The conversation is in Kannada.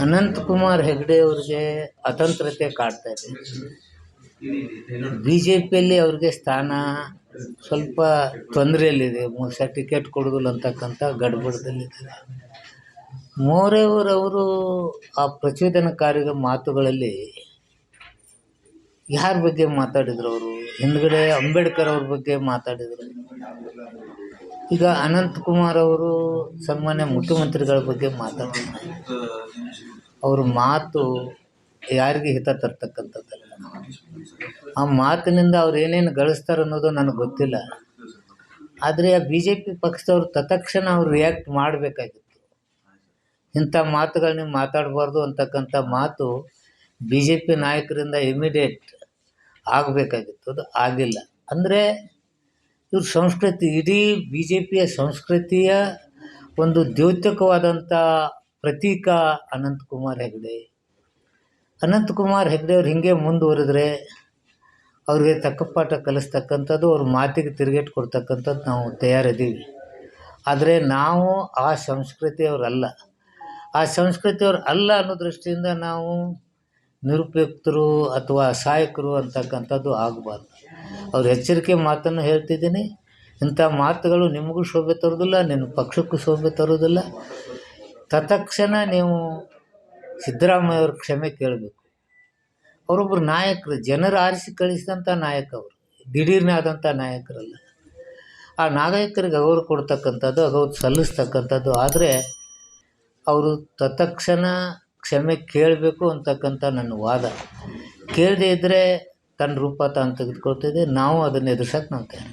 ಅನಂತಕುಮಾರ್ ಹೆಗಡೆ ಅವ್ರಿಗೆ ಅತಂತ್ರತೆ ಕಾಡ್ತಾ ಇದೆ. ಬಿ ಜೆ ಪಿಯಲ್ಲಿ ಅವ್ರಿಗೆ ಸ್ಥಾನ ಸ್ವಲ್ಪ ತೊಂದರೆಯಲ್ಲಿದೆ. ಟಿಕೆಟ್ ಕೊಡೋದಿಲ್ಲ ಅಂತಕ್ಕಂಥ ಗಡ್ಬಡದಲ್ಲಿದ್ದಾರೆ. ಮೋರೆಯವರ್ ಅವರು ಆ ಪ್ರಚೋದನಕಾರಿಯ ಮಾತುಗಳಲ್ಲಿ ಯಾರ ಬಗ್ಗೆ ಮಾತಾಡಿದ್ರು ಅವರು? ಹಿಂದ್ಗಡೆ ಅಂಬೇಡ್ಕರ್ ಅವ್ರ ಬಗ್ಗೆ ಮಾತಾಡಿದರು. ಈಗ ಅನಂತಕುಮಾರ್ ಅವರು ಸನ್ಮಾನ್ಯ ಮುಖ್ಯಮಂತ್ರಿಗಳ ಬಗ್ಗೆ ಮಾತಾಡ್ತಾರೆ ಅವ್ರ ಮಾತು ಯಾರಿಗೆ ಹಿತ ತರ್ತಕ್ಕಂಥದ್ದಲ್ಲ ಆ ಮಾತಿನಿಂದ ಅವ್ರು ಏನೇನು ಗಳಿಸ್ತಾರೆ ಅನ್ನೋದು ನನಗೆ ಗೊತ್ತಿಲ್ಲ. ಆದರೆ ಆ ಬಿ ಜೆ ಪಿ ಪಕ್ಷದವ್ರು ತತ್ಕ್ಷಣ ಅವ್ರು ರಿಯಾಕ್ಟ್ ಮಾಡಬೇಕಾಗಿತ್ತು. ಇಂಥ ಮಾತುಗಳು ನೀವು ಮಾತಾಡಬಾರ್ದು ಅಂತಕ್ಕಂಥ ಮಾತು ಬಿ ಜೆ ಪಿ ನಾಯಕರಿಂದ ಇಮಿಡಿಯೇಟ್ ಆಗಬೇಕಾಗಿತ್ತು. ಅದು ಆಗಿಲ್ಲ. ಅಂದರೆ ಇವ್ರ ಸಂಸ್ಕೃತಿ, ಇಡೀ ಬಿ ಜೆ ಪಿಯ ಸಂಸ್ಕೃತಿಯ ಒಂದು ದ್ಯೋತಕವಾದಂಥ ಪ್ರತೀಕ ಅನಂತಕುಮಾರ್ ಹೆಗಡೆ. ಅನಂತಕುಮಾರ್ ಹೆಗ್ಡೆ ಅವ್ರು ಹೀಗೆ ಮುಂದುವರೆದ್ರೆ ಅವ್ರಿಗೆ ತಕ್ಕ ಪಾಠ ಕಲಿಸ್ತಕ್ಕಂಥದ್ದು, ಅವ್ರ ಮಾತಿಗೆ ತಿರುಗೇಟು ಕೊಡ್ತಕ್ಕಂಥದ್ದು ನಾವು ತಯಾರಿದ್ದೀವಿ. ಆದರೆ ನಾವು ಆ ಸಂಸ್ಕೃತಿಯವರಲ್ಲ. ಆ ಸಂಸ್ಕೃತಿಯವ್ರು ಅಲ್ಲ ಅನ್ನೋ ದೃಷ್ಟಿಯಿಂದ ನಾವು ನಿರುಪಯುಕ್ತರು ಅಥವಾ ಅಸಹಾಯಕರು ಅಂತಕ್ಕಂಥದ್ದು ಆಗಬಾರ್ದು. ಅವ್ರ ಎಚ್ಚರಿಕೆ ಮಾತನ್ನು ಹೇಳ್ತಿದ್ದೀನಿ. ಇಂಥ ಮಾತುಗಳು ನಿಮಗೂ ಶೋಭೆ ತರೋದಿಲ್ಲ ನಿಮ್ಮ ಪಕ್ಷಕ್ಕೂ ಶೋಭೆ ತರೋದಿಲ್ಲ ತತ್ಕ್ಷಣ ನೀವು ಸಿದ್ದರಾಮಯ್ಯ ಅವ್ರ ಕ್ಷಮೆ ಕೇಳಬೇಕು. ಅವರೊಬ್ಬರು ನಾಯಕರು, ಜನರು ಆರಿಸಿ ಕಳಿಸಿದಂಥ ನಾಯಕ ಅವರು, ದಿಢೀರ್ನೇ ಆದಂಥ ನಾಯಕರಲ್ಲ. ಆ ನಾಯಕರಿಗೆ ಅವರು ಕೊಡ್ತಕ್ಕಂಥದ್ದು ಅವರು ಸಲ್ಲಿಸ್ತಕ್ಕಂಥದ್ದು. ಆದರೆ, ಅವರು ತತ್ಕ್ಷಣ ಕ್ಷಮೆ ಕೇಳಬೇಕು ಅಂತಕ್ಕಂಥ ನನ್ನ ವಾದ. ಕೇಳದೇ ಇದ್ದರೆ ತನ್ನ ರೂಪ ತಾನು ತೆಗೆದುಕೊಳ್ತಿದೆ ನಾವು ಅದನ್ನು ಎದುರ್ಸಕ್ಕೆ ನಾವು ತಯಾರು